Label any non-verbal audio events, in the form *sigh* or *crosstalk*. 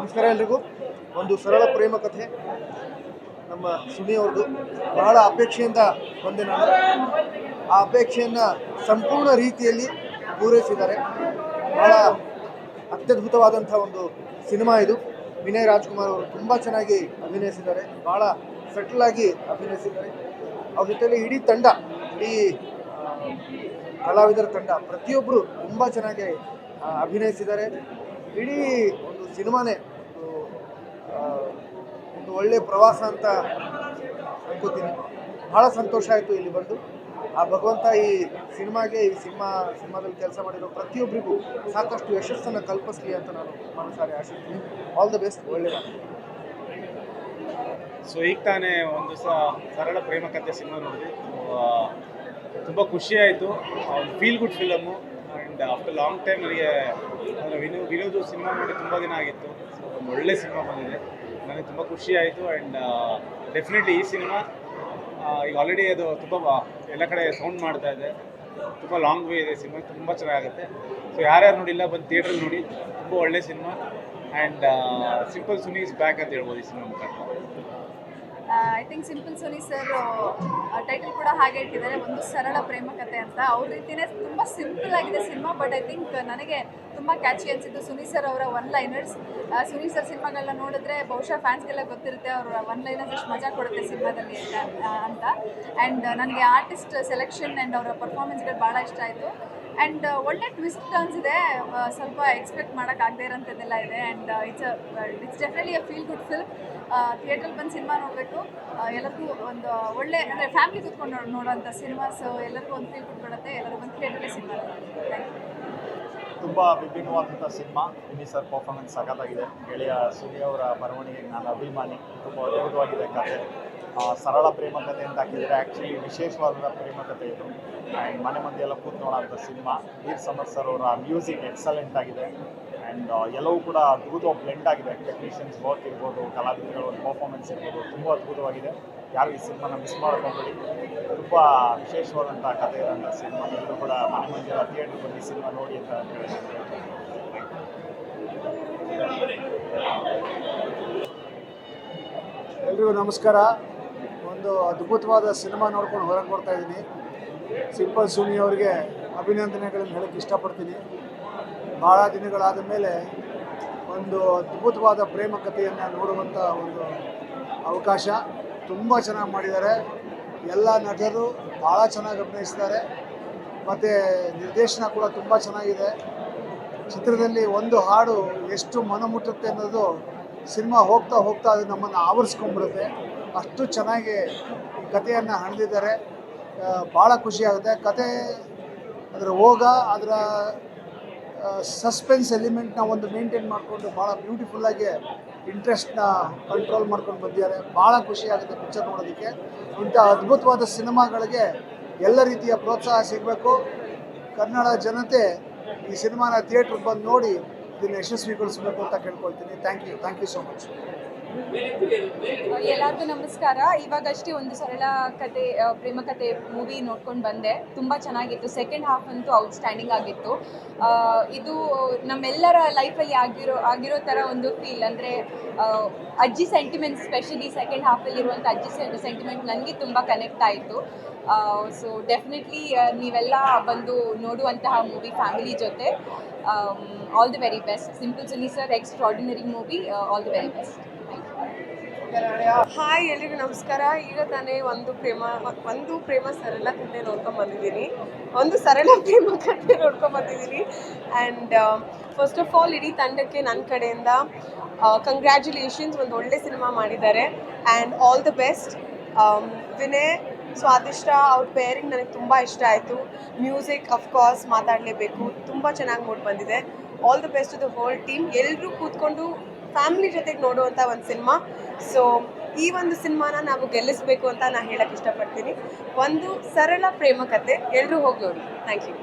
ನಮಸ್ಕಾರ ಎಲ್ರಿಗೂ. ಒಂದು ಸರಳ ಪ್ರೇಮ ಕಥೆ. ನಮ್ಮ ಸುನಿ ಅವ್ರದ್ದು ಬಹಳ ಅಪೇಕ್ಷೆಯಿಂದ ಬಂದೆ ನಾನು. ಆ ಅಪೇಕ್ಷೆಯನ್ನು ಸಂಪೂರ್ಣ ರೀತಿಯಲ್ಲಿ ಪೂರೈಸಿದ್ದಾರೆ. ಬಹಳ ಅತ್ಯದ್ಭುತವಾದಂಥ ಒಂದು ಸಿನಿಮಾ ಇದು. ವಿನಯ್ ರಾಜ್ಕುಮಾರ್ ಅವರು ತುಂಬ ಚೆನ್ನಾಗಿ ಅಭಿನಯಿಸಿದ್ದಾರೆ. ಬಹಳ ಸೆಟಲ್ ಆಗಿ ಅಭಿನಯಿಸಿದ್ದಾರೆ. ಅವ್ರ ಜೊತೆಯಲ್ಲಿ ಇಡೀ ತಂಡ, ಇಡೀ ಕಲಾವಿದರ ತಂಡ ಪ್ರತಿಯೊಬ್ಬರು ತುಂಬ ಚೆನ್ನಾಗಿ ಅಭಿನಯಿಸಿದ್ದಾರೆ. ಇಡೀ ಒಂದು ಸಿನಿಮಾನೇ ಒಳ್ಳೆ ಪ್ರವಾಸ ಅಂತ ಅನ್ಕೋತೀನಿ. ಬಹಳ ಸಂತೋಷ ಆಯಿತು ಇಲ್ಲಿ ಬಂದು. ಆ ಭಗವಂತ ಈ ಸಿನಿಮಾಗೆ, ಈ ಸಿನಿಮಾ, ಸಿನಿಮಾದಲ್ಲಿ ಕೆಲಸ ಮಾಡಿರೋ ಪ್ರತಿಯೊಬ್ಬರಿಗೂ ಸಾಕಷ್ಟು ಯಶಸ್ಸನ್ನು ಕಲ್ಪಿಸಲಿ ಅಂತ ನಾನು ಮನಸಾರೆ ಆಶಿಸ್ತೀನಿ. ಆಲ್ ದ ಬೆಸ್ಟ್ ಒಳ್ಳೆಯ ಸೊ ಈಗ ತಾನೇ ಒಂದು ಸಹ ಸರಳ ಪ್ರೇಮ ಕಥೆ ಸಿನಿಮಾ ನೋಡಿದ್ವಿ ತುಂಬ ಖುಷಿ ಆಯಿತು. ಒಂದು feel good film and after long time ನನಗೆ ವಿನೋ ವಿನೋದು ಸಿನಿಮಾ ನೋಡಿ ತುಂಬ ದಿನ ಆಗಿತ್ತು. ಒಳ್ಳೆ ಸಿನಿಮಾ ಬಂದಿದೆ. ನನಗೆ ತುಂಬ ಖುಷಿ ಆ್ಯಂಡ್ ಡೆಫಿನೆಟ್ಲಿ ಈ ಸಿನಿಮಾ ಈಗ ಆಲ್ರೆಡಿ ಅದು ತುಂಬ ಎಲ್ಲ ಕಡೆ ಸೌಂಡ್ ಮಾಡ್ತಾ ಇದೆ. ತುಂಬ ಲಾಂಗ್ ವೇ ಇದೆ ಸಿನಿಮಾ, ತುಂಬ ಚೆನ್ನಾಗುತ್ತೆ. ಸೊ ಯಾರ್ಯಾರು ನೋಡಿಲ್ಲ ಬಂದು ಥಿಯೇಟ್ರಲ್ಲಿ ನೋಡಿ, ತುಂಬ ಒಳ್ಳೆ cinema. And simple Suni's back ಅಂತ ಹೇಳ್ಬೋದು ಈ ಸಿನಿಮಾ ಮುಖಾಂತರ. I think simple Suni sir title ಕೂಡ ಹಾಗೆ ಇಟ್ಟಿದ್ದಾರೆ, ಒಂದು ಸರಳ ಪ್ರೇಮ ಕಥೆ ಅಂತ. ಅವ್ರ ರೀತಿಯೇ ತುಂಬ ಸಿಂಪಲ್ ಆಗಿದೆ ಸಿನಿಮಾ ಬಟ್ ಐ ಥಿಂಕ್ ನನಗೆ ತುಂಬ ಕ್ಯಾಚಿ ಅನಿಸಿದ್ದು ಸುನಿ ಸರ್ ಅವರ ಒನ್ ಲೈನರ್ಸ್ ಸುನಿ ಸರ್ ಸಿನಿಮಾಗಳನ್ನ ನೋಡಿದ್ರೆ ಬಹುಶಃ ಫ್ಯಾನ್ಸ್ಗೆಲ್ಲ ಗೊತ್ತಿರುತ್ತೆ, ಅವರ ಒನ್ ಲೈನರ್ಸ್ ಎಷ್ಟು ಮಜಾ ಕೊಡುತ್ತೆ ಸಿನಿಮಾದಲ್ಲಿ ಅಂತ ಆ್ಯಂಡ್ ನನಗೆ ಆರ್ಟಿಸ್ಟ್ ಸೆಲೆಕ್ಷನ್ ಆ್ಯಂಡ್ ಅವರ ಪರ್ಫಾರ್ಮೆನ್ಸ್ಗಳು ಭಾಳ ಇಷ್ಟ ಆಯಿತು. ಆ್ಯಂಡ್ ಒಳ್ಳೆ ಟ್ವಿಸ್ಟ್ ಟರ್ನ್ಸ್ ಇದೆ ಸ್ವಲ್ಪ ಎಕ್ಸ್ಪೆಕ್ಟ್ ಮಾಡೋಕ್ಕಾಗದೇ ಇರೋಂಥದ್ದೆಲ್ಲ ಇದೆ. And it's it's definitely a feel good film ಥಿಯೇಟ್ರಲ್ಲಿ ಬಂದು ಸಿನಿಮಾ ನೋಡಬೇಕು. ಎಲ್ಲರಿಗೂ ಒಂದು ಒಳ್ಳೆ, ಅಂದರೆ ಫ್ಯಾಮಿಲಿ ಕೂತ್ಕೊಂಡು ನೋಡಿ ನೋಡೋಂಥ ಸಿನಿಮಾಸ್ ಎಲ್ಲರಿಗೂ ಒಂದು ಫೀಲ್ ಗುಡ್ ಎಲ್ಲರಿಗೂ ಒಂದು ಥಿಯೇಟ್ರಲ್ಲಿ ಸಿನಿಮಾ ತುಂಬ ವಿಭಿನ್ನವಾದಂಥ ಸಿನಿಮಾ ಸರ್ ಪರ್ಫಾರ್ಮೆನ್ಸ್ ಸಖತ್ತಾಗಿದೆ. ಗೆಳೆಯ ಸುನಿ ಅವರ ಬರವಣಿಗೆಗೆ ನಾನು ಅಭಿಮಾನಿ. ತುಂಬ ಅದ್ಭುತವಾಗಿದೆ ಕಥೆ. ಸರಳ ಪ್ರೇಮ ಕಥೆ ಅಂತ ಹಾಕಿದರೆ ಆ್ಯಕ್ಚುಲಿ ವಿಶೇಷವಾದ ಪ್ರೇಮ ಕಥೆ ಇದು. ಆ್ಯಂಡ್ ಮನೆ ಮಂದಿ ಎಲ್ಲ ಕೂತ್ ನೋಡೋಂಥ ಸಿನಿಮಾ, ವೀರ್ ಸಮರ್ ಅವರ ಮ್ಯೂಸಿಕ್ ಎಕ್ಸಲೆಂಟ್ ಆಗಿದೆ. ಆ್ಯಂಡ್ ಎಲ್ಲವೂ ಕೂಡ ಅದ್ಭುತ ಬ್ಲೆಂಡ್ ಆಗಿದೆ. ಟೆಕ್ನಿಷಿಯನ್ಸ್ ವರ್ಕ್ ಇರ್ಬೋದು, ಕಲಾವಿದರುಗಳ ಒಂದು ಪರ್ಫಾರ್ಮೆನ್ಸ್ ಇರ್ಬೋದು, ತುಂಬ ಅದ್ಭುತವಾಗಿದೆ. ಯಾರು ಈ ಸಿನಿಮಾನ ಮಿಸ್ ಮಾಡ್ಕೊಂಡ್ಬಿಡಿ. ತುಂಬ ವಿಶೇಷವಾದಂಥ ಕಥೆ ಇರೋಂಥ ಸಿನಿಮಾ. ಎಲ್ಲರೂ ಕೂಡ ಮನೆ ಮಂದಿ ಎಲ್ಲ ಥಿಯೇಟ್ರ್ ಬಂದು ಸಿನಿಮಾ ನೋಡಿ ಅಂತ ಹೇಳಿ ಎಲ್ರಿಗೂ ನಮಸ್ಕಾರ. ಒಂದು ಅದ್ಭುತವಾದ ಸಿನಿಮಾ ನೋಡ್ಕೊಂಡು ಹೊರಗೆ ಬರ್ತಾ ಇದ್ದೀನಿ. ಸಿಂಪಲ್ ಸುನಿ ಅವರಿಗೆ ಅಭಿನಂದನೆಗಳನ್ನು ಹೇಳಕ್ಕೆ ಇಷ್ಟಪಡ್ತೀನಿ. ಭಾಳ ದಿನಗಳಾದ ಮೇಲೆ ಒಂದು ಅದ್ಭುತವಾದ ಪ್ರೇಮ ಕಥೆಯನ್ನು ನೋಡುವಂಥ ಒಂದು ಅವಕಾಶ ತುಂಬ ಚೆನ್ನಾಗಿ ಮಾಡಿದ್ದಾರೆ. ಎಲ್ಲ ನಟರು ಭಾಳ ಚೆನ್ನಾಗಿ ಅಭಿನಯಿಸಿದ್ದಾರೆ ಮತ್ತು ನಿರ್ದೇಶನ ಕೂಡ ತುಂಬ ಚೆನ್ನಾಗಿದೆ. ಚಿತ್ರದಲ್ಲಿ ಒಂದು ಹಾಡು ಎಷ್ಟು ಮನ ಮುಟ್ಟುತ್ತೆ ಅನ್ನೋದು ಸಿನಿಮಾ ಹೋಗ್ತಾ ಹೋಗ್ತಾ ಅದು ನಮ್ಮನ್ನು ಆವರಿಸ್ಕೊಂಡ್ಬಿಡುತ್ತೆ. ಅಷ್ಟು ಚೆನ್ನಾಗಿ ಈ ಕಥೆಯನ್ನು ಹಣದಿದ್ದಾರೆ ಭಾಳ ಖುಷಿಯಾಗುತ್ತೆ ಕತೆ ಅದರ ಹೋಗ ಅದರ ಸಸ್ಪೆನ್ಸ್ ಎಲಿಮೆಂಟ್ನ ಒಂದು ಮೇಂಟೈನ್ ಮಾಡಿಕೊಂಡು ಭಾಳ ಬ್ಯೂಟಿಫುಲ್ಲಾಗಿ ಇಂಟ್ರೆಸ್ಟ್ನ ಕಂಟ್ರೋಲ್ ಮಾಡ್ಕೊಂಡು ಬಂದಿದ್ದಾರೆ. ಭಾಳ ಖುಷಿಯಾಗುತ್ತೆ ಪಿಕ್ಚರ್ ನೋಡೋದಕ್ಕೆ. ಇಂಥ ಅದ್ಭುತವಾದ ಸಿನಿಮಾಗಳಿಗೆ ಎಲ್ಲ ರೀತಿಯ ಪ್ರೋತ್ಸಾಹ ಸಿಗಬೇಕು. ಕನ್ನಡ ಜನತೆ ಈ ಸಿನಿಮಾನ ಥಿಯೇಟ್ರಿಗೆ ಬಂದು ನೋಡಿ ಇದನ್ನು ಯಶಸ್ವಿಗೊಳಿಸಬೇಕು ಅಂತ ಕೇಳ್ಕೊಳ್ತೀನಿ. Thank you thank you so much ಎಲ್ಲರಿಗೂ ನಮಸ್ಕಾರ. ಇವಾಗಷ್ಟೇ ಒಂದು ಸರಳ ಕತೆ ಪ್ರೇಮ ಕತೆ ಮೂವಿ ನೋಡ್ಕೊಂಡು ಬಂದೆ. ತುಂಬ ಚೆನ್ನಾಗಿತ್ತು. ಸೆಕೆಂಡ್ ಹಾಫ್ ಅಂತೂ ಔಟ್ಸ್ಟ್ಯಾಂಡಿಂಗ್ ಆಗಿತ್ತು. ಇದು ನಮ್ಮೆಲ್ಲರ ಲೈಫಲ್ಲಿ ಆಗಿರೋ ಆಗಿರೋ ಥರ ಒಂದು ಫೀಲ್ ಅಂದರೆ ಅಜ್ಜಿ ಸೆಂಟಿಮೆಂಟ್ ಸ್ಪೆಷಲಿ ಸೆಕೆಂಡ್ ಹಾಫಲ್ಲಿ ಇರುವಂಥ ಅಜ್ಜಿ ಸೆಂಟಿಮೆಂಟ್ ನನಗೆ ತುಂಬ ಕನೆಕ್ಟ್ ಆಯಿತು. ಸೊ ಡೆಫಿನೆಟ್ಲಿ ನೀವೆಲ್ಲ ಬಂದು ನೋಡುವಂತಹ ಮೂವಿ ಫ್ಯಾಮಿಲಿ ಜೊತೆ. All the very best simple Suni sir extraordinary movie all the very best hi ಎಲ್ರಿಗೂ ನಮಸ್ಕಾರ. ಈಗ ತಾನೇ ಒಂದು ಪ್ರೇಮ ಒಂದು ಪ್ರೇಮ ಸರಳ ಕಥೆ ನೋಡ್ಕೊಂಡ್ ಬಂದಿದ್ದೀನಿ. ಒಂದು ಸರಳ *laughs* ಪ್ರೇಮ ಕಥೆ ನೋಡ್ಕೊಂಡ್ ಬಂದಿದ್ದೀನಿ. ಆ್ಯಂಡ್ ಫಸ್ಟ್ ಆಫ್ ಆಲ್ ಇಡೀ ತಂಡಕ್ಕೆ ನನ್ನ ಕಡೆಯಿಂದ ಕಂಗ್ರ್ಯಾಚುಲೇಷನ್ಸ್ ಒಂದು ಒಳ್ಳೆ ಸಿನಿಮಾ ಮಾಡಿದ್ದಾರೆ. And all the best Vinay, Swadishta, ಅವ್ರ ಪೇರಿಂಗ್ ನನಗೆ ತುಂಬ ಇಷ್ಟ ಆಯಿತು. ಮ್ಯೂಸಿಕ್ ಅಫ್ಕೋರ್ಸ್ ಮಾತಾಡಲೇಬೇಕು. ತುಂಬ ಚೆನ್ನಾಗಿ ಮೂಡ್ ಬಂದಿದೆ. All the best the whole team ಎಲ್ಲರೂ ಕೂತ್ಕೊಂಡು ಫ್ಯಾಮಿಲಿ ಜೊತೆಗೆ ನೋಡುವಂಥ ಒಂದು ಸಿನಿಮಾ. ಸೊ ಈ ಒಂದು ಸಿನಿಮಾನ ನಾವು ಗೆಲ್ಲಿಸಬೇಕು ಅಂತ ನಾನು ಹೇಳಕ್ಕೆ ಇಷ್ಟಪಡ್ತೀನಿ. ಒಂದು ಸರಳ ಪ್ರೇಮ ಕತೆ. ಎಲ್ಲರೂ ಹೋಗಿ ನೋಡಿ. Thank you